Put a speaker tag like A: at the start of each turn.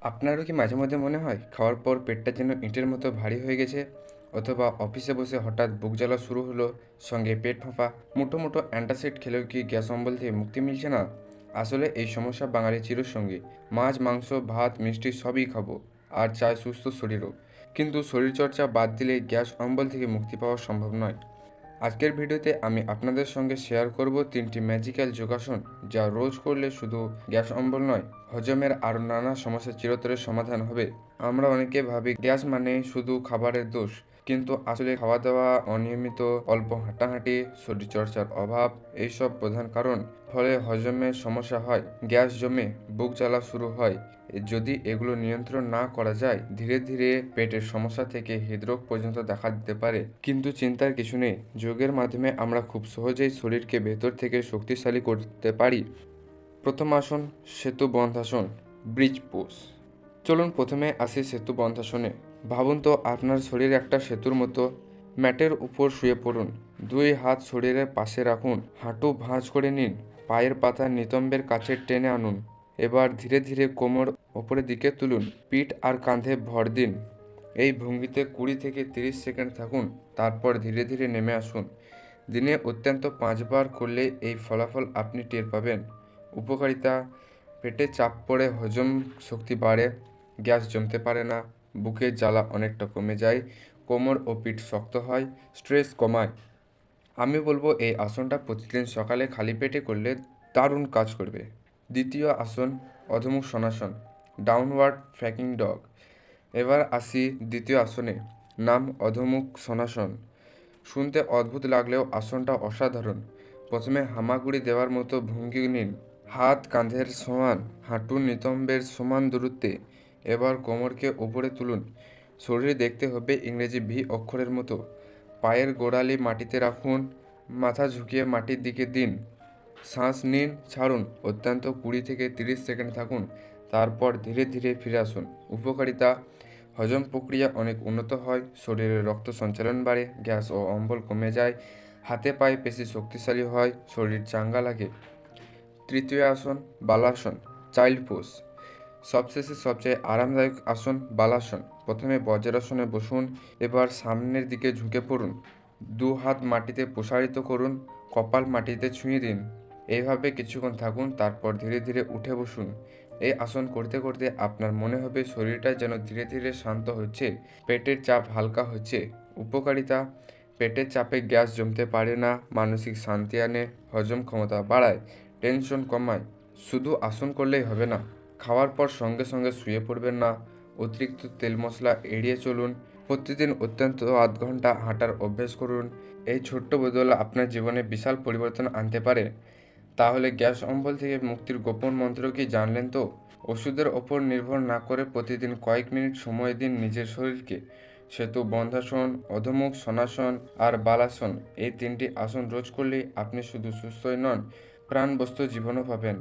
A: আপনারও কি মাঝে মধ্যে মনে হয় খাওয়ার পর পেটটা যেন ইঁটের মতো ভারী হয়ে গেছে? অথবা অফিসে বসে হঠাৎ বুক জ্বালা শুরু হলো, সঙ্গে পেট ফাঁপা মুটো মুটো অ্যান্টাসিড খেলেও কি গ্যাস অম্বল থেকে মুক্তি মিলছে না? আসলে এই সমস্যা বাঙালি চিরসঙ্গী। মাছ, মাংস, ভাত, মিষ্টি সবই খাব, আর চায় সুস্থ শরীরও। কিন্তু শরীরচর্চা বাদ দিলে গ্যাস অম্বল থেকে মুক্তি পাওয়া সম্ভব নয়। আজকের ভিডিওতে আমি আপনাদের সঙ্গে শেয়ার করব তিনটি ম্যাজিক্যাল যোগাসন যা রোজ করলে শুধু গ্যাস অম্বল নয়, হজমের আরও নানা সমস্যা চিরতরের সমাধান হবে। আমরা অনেকে ভাবি গ্যাস মানে শুধু খাবারের দোষ। কিন্তু আসলে খাওয়া দাওয়া অনিয়মিত অল্প হাঁটাহাঁটি, শরীরচর্চার অভাব, এইসব প্রধান কারণ। ফলে হজমের সমস্যা হয়, গ্যাস জমে বুক জ্বালা শুরু হয়। যদি এগুলো নিয়ন্ত্রণ না করা যায়, ধীরে ধীরে পেটের সমস্যা থেকে হৃদরোগ পর্যন্ত দেখা দিতে পারে। কিন্তু চিন্তার কিছু নেই, যোগের মাধ্যমে আমরা খুব সহজেই শরীরকে ভেতর থেকে শক্তিশালী করতে পারি। প্রথম আসন, সেতু বন্ধাসন, ব্রিজ পোজ। চলুন প্রথমে আসি সেতু বন্ধাসনে। ভাবুন তো আপনার শরীর একটা সেতুর মতো। ম্যাটের উপর শুয়ে পড়ুন। দুই হাত শরীরের পাশে রাখুন। হাঁটু ভাঁজ করে নিন। পায়ের পাতা নিতম্বের কাছে টেনে আনুন। এবার ধীরে ধীরে কোমর ওপরের দিকে তুলুন। পিঠ আর কাঁধে ভর দিন। এই ভঙ্গিতে কুড়ি থেকে তিরিশ সেকেন্ড থাকুন। তারপর ধীরে ধীরে নেমে আসুন। দিনে অত্যন্ত পাঁচবার করলে এই ফলাফল আপনি টের পাবেন। উপকারিতা? পেটে চাপ পড়ে হজম শক্তি বাড়ে। গ্যাস জমতে পারে না। বুকের জ্বালা অনেকটা কমে যায়, কোমর ও পিঠ শক্ত হয়, স্ট্রেস কমায়। আমি বলব এই আসনটা প্রতিদিন সকালে খালি পেটে করলে দারুণ কাজ করবে। দ্বিতীয় আসন, অধমুখ সনাসন ডাউনওয়ার্ড ফ্যাকিং ডগ এবার আসি দ্বিতীয় আসনে, নাম অধমুখ সনাসন। শুনতে অদ্ভুত লাগলেও আসনটা অসাধারণ। প্রথমে হামাগুড়ি দেওয়ার মতো ভঙ্গি নিন। হাত কাঁধের সমান, হাঁটুর নিতম্বের সমান দূরত্বে। এবার কোমরকে উপরে তুলুন। শরীর দেখতে হবে ইংরেজি ভি অক্ষরের মতো। পায়ের গোড়ালি মাটিতে রাখুন, মাথা ঝুঁকিয়ে মাটির দিকে দিন। শ্বাস নিন, ছাড়ুন, অত্যন্ত কুড়ি থেকে তিরিশ সেকেন্ড থাকুন, তারপর ধীরে ধীরে ফিরে আসুন। উপকারিতা, হজম প্রক্রিয়া অনেক উন্নত হয়, শরীরে রক্ত সঞ্চালন বাড়ে, গ্যাস ও অম্বল কমে যায়, হাতে পায়ে পেশি শক্তিশালী হয়, শরীর চাঙ্গা লাগে। তৃতীয় আসন, বালাসন, চাইল্ড পোজ। সবশেষে সবচেয়ে আরামদায়ক আসন বালাসন। প্রথমে বজ্রাসনে বসুন, এবার সামনের দিকে ঝুঁকে পড়ুন। দু হাত মাটিতে প্রসারিত করুন, কপাল মাটিতে ছুঁয়ে দিন। এইভাবে কিছুক্ষণ থাকুন, তারপর ধীরে ধীরে উঠে বসুন। এই আসন করতে করতে আপনার মনে হবে শরীরটা যেন ধীরে ধীরে শান্ত হচ্ছে, পেটের চাপ হালকা হচ্ছে। উপকারিতা, পেটের চাপে গ্যাস জমতে পারে না, মানসিক শান্তি আনে, হজম ক্ষমতা বাড়ায়, টেনশন কমায়। শুধু আসন করলেই হবে না। খাওয়ার পর সঙ্গে সঙ্গে শুয়ে পড়বেন না। অতিরিক্ত তেল মশলা এড়িয়ে চলুন। প্রতিদিন অত্যন্ত আধ ঘণ্টা হাঁটার অভ্যেস করুন। এই ছোট্ট বদল আপনার জীবনে বিশাল পরিবর্তন আনতে পারে। তাহলে গ্যাস অম্বল থেকে মুক্তির গোপন মন্ত্র কি জানলেন তো? ওষুধের ওপর নির্ভর না করে প্রতিদিন কয়েক মিনিট সময় দিন নিজের শরীরকে। সেতু বন্ধাসন, অধমুখ, সনাসন আর বালাসন এই তিনটি আসন রোজ করলেই আপনি শুধু সুস্থই নন, প্রাণবস্তু জীবনও পাবেন।